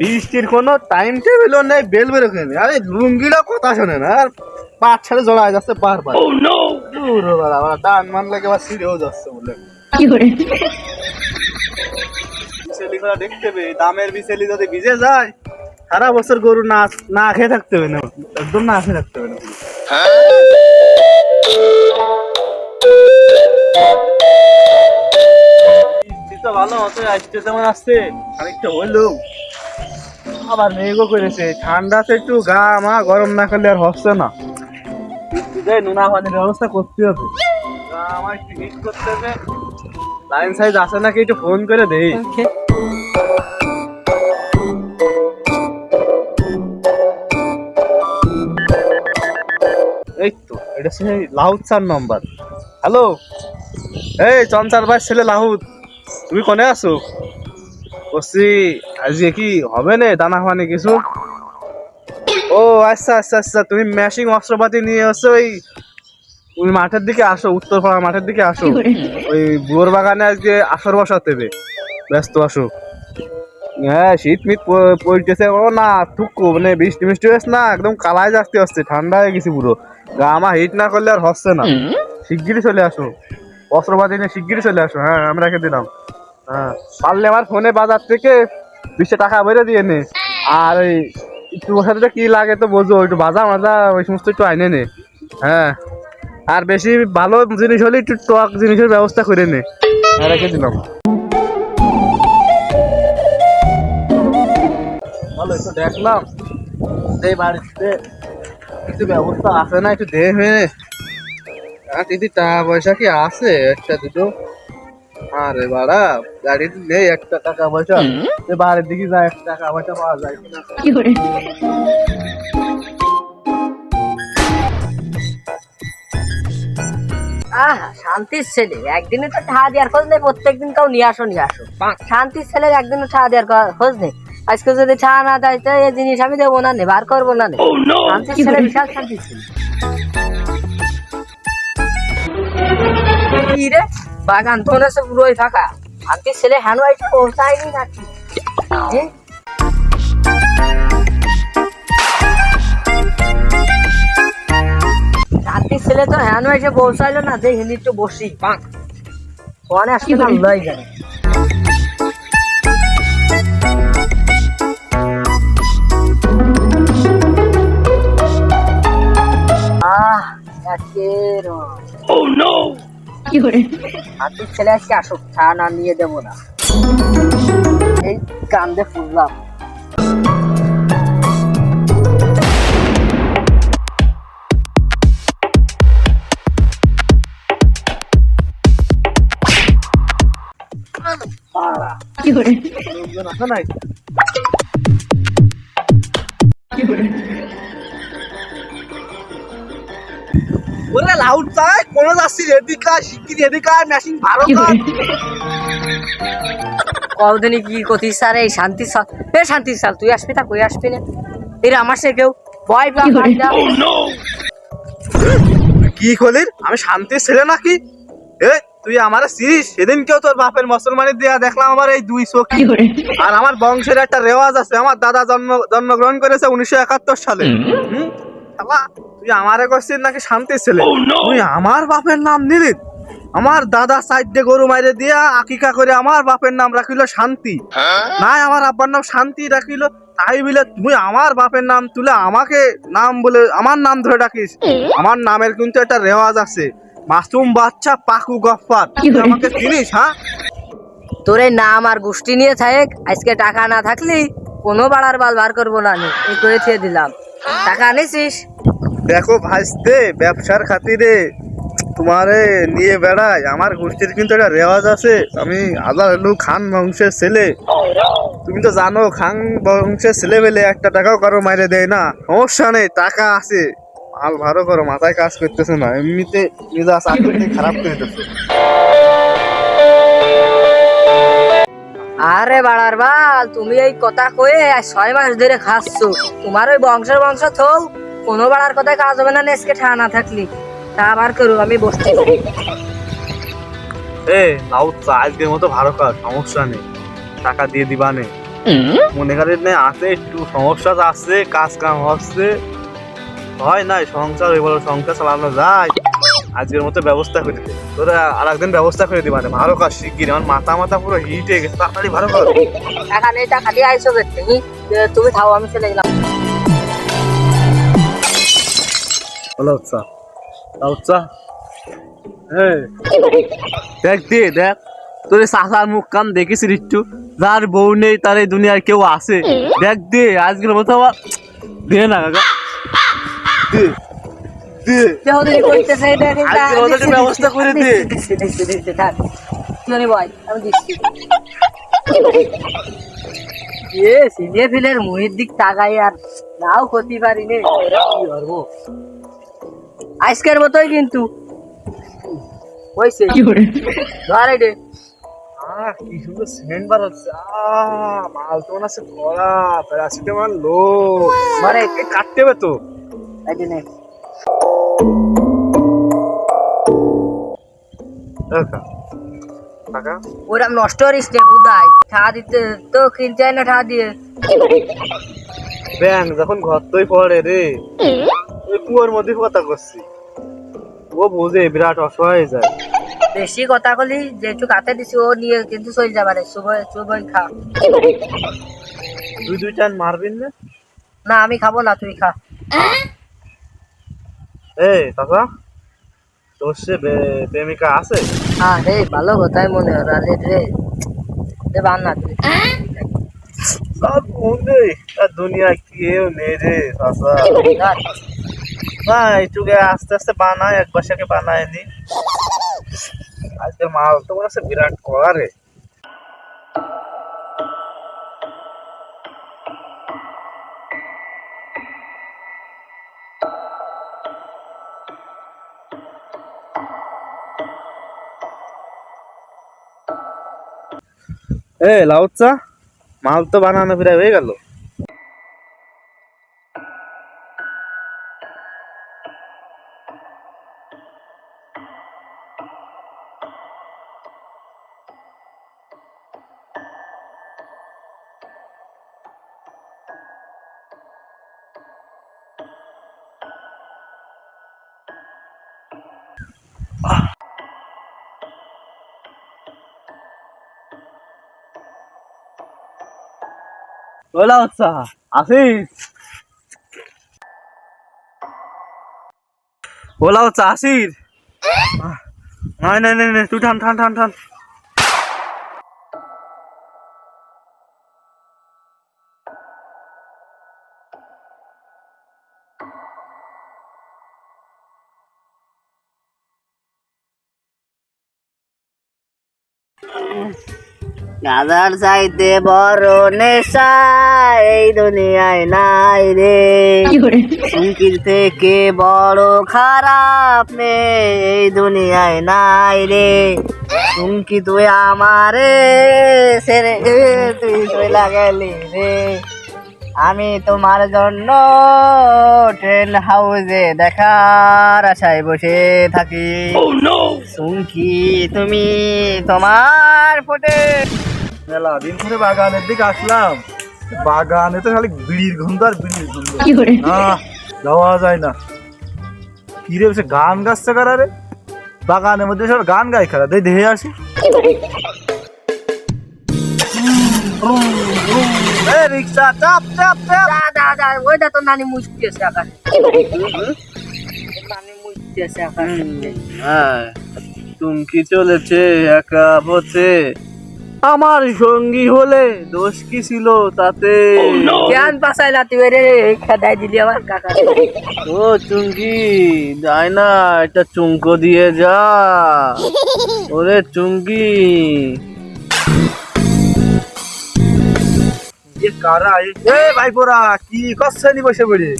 বৃষ্টির কোনো টাইম টেবিলও নেই বেল বেরোকে নেই। আরে লুঙ্গিটা কথা শোনে না আর পাঁচ ছেড়ে জড়ায় যাচ্ছে বারবার আবার ডান মান লাগে আবার সিঁড়েও যাচ্ছে বলে। দেখতে পেয়ে দামের বিচেলি যদি ভিজে যায় সারা বছর গরু না না খেয়ে থাকতে হবে না। একদম না খেয়ে থাকতে হবে না। ভালো হইল। আবার করেছে। ঠান্ডাতে একটু গা মা গরম না করলে আর হচ্ছে না। নুনা পানির ব্যবস্থা করতে হবে। লাইন সাইজ আছে নাকি একটু ফোন করে দেই এটা সেই লাহুদ স্যার নাম্বার। হ্যালো? এই চঞ্চার ভাই ছেলে লাহুদ তুমি কোনে আছো? বলছি আজকে কি হবে না দানা ফানি কিছু? ও আচ্ছা আচ্ছা আচ্ছা তুমি ম্যাশিং অস্ত্রপাতি নিয়ে আসো ওই ওই মাঠের দিকে আসো উত্তরপাড়া মাঠের দিকে আসো। ওই বুয়োর বাগানে আজকে আসর বসাতে ব্যস্ত আসো। হ্যাঁ শীত মিট প- পড়তেছে। ও না থুকু মানে বৃষ্টি মিষ্টি হয়েছে না একদম কালায় যাচ্ছে হচ্ছে ঠান্ডা হয়ে গেছে পুরো। আমার হিট না করলে আর হচ্ছে না। শিগগিরই চলে আসো। অস্ত্রপাতি নিয়ে শিগগিরই চলে আসো। হ্যাঁ আমি রেখে দিলাম। হ্যাঁ পারলে আমার ফোনে বাজার থেকে বিশটা টাকা বেরো দিয়ে নে। আর ওই ওর সাথে কি লাগে তো বোঝো একটু বাজা মাজা ওই সমস্ত একটু আইনে নে। হ্যাঁ আর বেশি ভালো জিনিস হলে একটু টক জিনিসের ব্যবস্থা করে নে। হ্যাঁ রেখে দিলাম। ভালো একটু দেখলাম। এই বাড়িতে কিছু ব্যবস্থা আছে না একটু দে হয়ে আর দিদি টাকা পয়সা কি আছে? একটা দুটো? আরে বাড়া গাড়িতে নেই একটা টাকা পয়সা। বাড়ির দিকে যায় একটা টাকা পয়সা পাওয়া যায় কিনা। আহ শান্তির ছেলে। একদিনে তো ঠা দেওয়ার খোঁজ নেই প্রত্যেকদিন কাউ নিয়ে আসো নিয়ে আসো। শান্তির ছেলে একদিনও ঠা দেওয়ার খোঁজ নেই। আজকে যদি ছা না দেয় তো এই জিনিস আমি দেবো না নে বার করব না নে। শান্তির ছেলে বিশাল শান্তির ছেলে। রে? বাগান তো মনে হচ্ছে পুরোই ফাঁকা। শান্তির ছেলে হ্যান্ড ওয়াইট পৌঁছায়নি নাকি? শান্তির ছেলে তো হ্যান্ড ওয়াইটে পৌঁছাইলো না দেখি একটু বসি পাক ওখানে আসতে না লই আহ একের হাতির ছেলে আজকে আসুক চা না নিয়ে দেবো না। এই কান্দে ফুললাম। লোকজন আছে নাই বলে লাউড চাই কোনো যাচ্ছি এদিকা শিগগির এদিকা মেশিন ভালো কদিনই কি করতিস স্যার এই শান্তি সাল এ শান্তি সাল তুই আসবি তা কই আসবি না? এর আমার সে কেউ। ভয় পা কি খলির আমি শান্তির ছেলে নাকি? এ তুই আমার চিনিস? সেদিন কেউ তোর বাপের মুসলমানি দেয়া দেখলাম আমার এই দুই চোখি। আর আমার বংশের একটা রেওয়াজ আছে। আমার দাদা জন্ম জন্মগ্রহণ করেছে উনিশশো একাত্তর সালে। হুম? শালা, তুই আমারে নাকি শান্তির ছেলে? তুই আমার বাপের নাম নিলি? আমার দাদা সাইডে গরু মাইরে দিয়া আকিকা করে আমার বাপের নাম রাখিল শান্তি। নাই আমার আব্বার নাম শান্তি রাখিল। তাই বলে তুই আমার বাপের নাম তুলে আমাকে নাম বলে আমার নাম ধরে ডাকিস। আমার নামের কিন্তু একটা রেওয়াজ আছে। মাসুম বাচ্চা পাকু গফফার। তুই আমাকে চিনিস হ্যাঁ? তোর এই নাম আর গোষ্ঠী নিয়ে থাক আজকে টাকা না থাকলি কোনো বাড়ার বাল বার করব না আমি। এই করে দিলাম। টাকা আনিসিস দেখো ভাইস্তে ব্যবসার খাতিরে। তোমারে নিয়ে বেড়াই। আমার গোষ্ঠীর কিন্তু একটা রেওয়াজ আছে। আমি আল্লাহ আলু খান বংশের ছেলে। তুমি তো জানো, খান বংশের ছেলে পেলে একটা টাকাও কারও মাইরে দেয় না। সমস্যা নেই, টাকা আছে। মাল ভালো করো মাথায় কাজ করতেছে না। এমনিতে নিজা চাকরি খারাপ করে দিতেছে। আরে বাড়ার বাল তুমি এই কথা কয়ে ছয় মাস ধরে খাচ্ছ। তোমার ওই বংশের বংশ থৌ কোনো বাড়ার কথায় কাজ হবে না নেসকে ঠা না থাকলি। তা আবার করু আমি বসতে এ লাউদ চা আজকের মতো ভালো কাজ সমস্যা নেই। টাকা দিয়ে দিবা নে। মনে করেন নে আছে একটু সমস্যা আছে কাজ কাম হচ্ছে। হয় নাই সংসার এবার সংসার চালানো যায়। আজকের মতো ব্যবস্থা করে দে। তোরা আর একদিন ব্যবস্থা করে দিবা নে ভালো কাজ শিগগির আমার মাথা মাথা পুরো হিট হয়ে গেছে। তাড়াতাড়ি ভালো কাজ টাকা নেই টাকা দিয়ে আইসো দেখতে। হি? তুমি খাও আমি চলে গেলাম। চা লাউদ চা এই দেখ দে দেখ। তোর চাচার মুখ কান দেখেছিস একটু যার বউ নেই তার এই দুনিয়ার কেউ আছে। দেখ দে আজকের মতো দে না কাকা। দে। দে করতেছে ব্যবস্থা করে থাক। তুই নে আমি দিচ্ছি। এ সিজে ফিলের মুহির দিক তাকাই আর নাও ক্ষতি পারি নে? আজকের মতোই কিন্তু। ধর দে। আহ কি সুন্দর সেন্ট বার হচ্ছে আহ মাল তো মনে আছে কড়া প্যারাসিটামল লো। এ কাটতে হবে তো। এই কাকা ওরম নষ্ট করিস রে বুদাই ঠা দিতে তো কিনতে না ঠা দিয়ে ব্যাং যখন ঘর তোই পড়ে রে ওই কুয়োর মধ্যে কথা করছি। ও বুঝে বিরাট অসহায় যায়। বেশি কথা বলি যেটু কাতে দিছি ও নিয়ে কিন্তু চলে যাবারে সুবহ সুবহ খা। দুই দুই টান মারবিন না? না আমি খাব না তুই খা। এ কাকা তোর সে প্রেমিকা আছে? হ্যাঁ রে ভালো কথাই মনে হয় রে রে। রে বান্না তুই। সব বন্ধু আর দুনিয়া কেউ নেই রে চাচা। না এইটুকে আস্তে আস্তে বানায় এক বাসাকে বানায় নি। আজকে মাল তো মনে হচ্ছে বিরাট কড়া রে। এ লাউচা মাল তো বানানো প্রায় হয়ে গেল। ও লাউচা আসিস। ও লাউচা আসিস। নাই নাই নাই তুই ঠান ঠান ঠান ঠান গাদার চাইতে বড় নেশা এই দুনিয়ায় নাই রে। চুমকির থেকে বড় খারাপ নে এই দুনিয়ায় নাই রে। চুমকি তুই আমারে সেরে তুই তুই লাগালি রে। আমি তোমার জন্য ট্রেন হাউসে দেখার আশায় বসে থাকি। চুমকি তুমি তোমার ফোটে। মেলা দিন ধরে বাগানের দিকে আসলাম। বাগানে তো খালি বিড়ির গন্ধ আর বিড়ির গন্ধ। যাওয়া যায় না। কি রে বসে গান গাচ্ছে কারা রে? বাগানের মধ্যে সব গান গাই খারা দেখ দেখে আসি। রিক্সা চাপ চাপ চাপ। ওইটা তো নানি মুষ্টি আছে আকাশে। আছে আকাশে হ্যাঁ চুমকি চলেছে একা পথে। আমার সঙ্গী হলে দোষ কি ছিল তাতে? জ্ঞান পাশাই লাতি বেরে খেদাই দিলি আমার কাকা। ও চুমকি যায় না এটা চুমকো দিয়ে যা। ওরে চুমকি। কারা? এ ভাই পোরা কি করছে নি বসে পড়ে?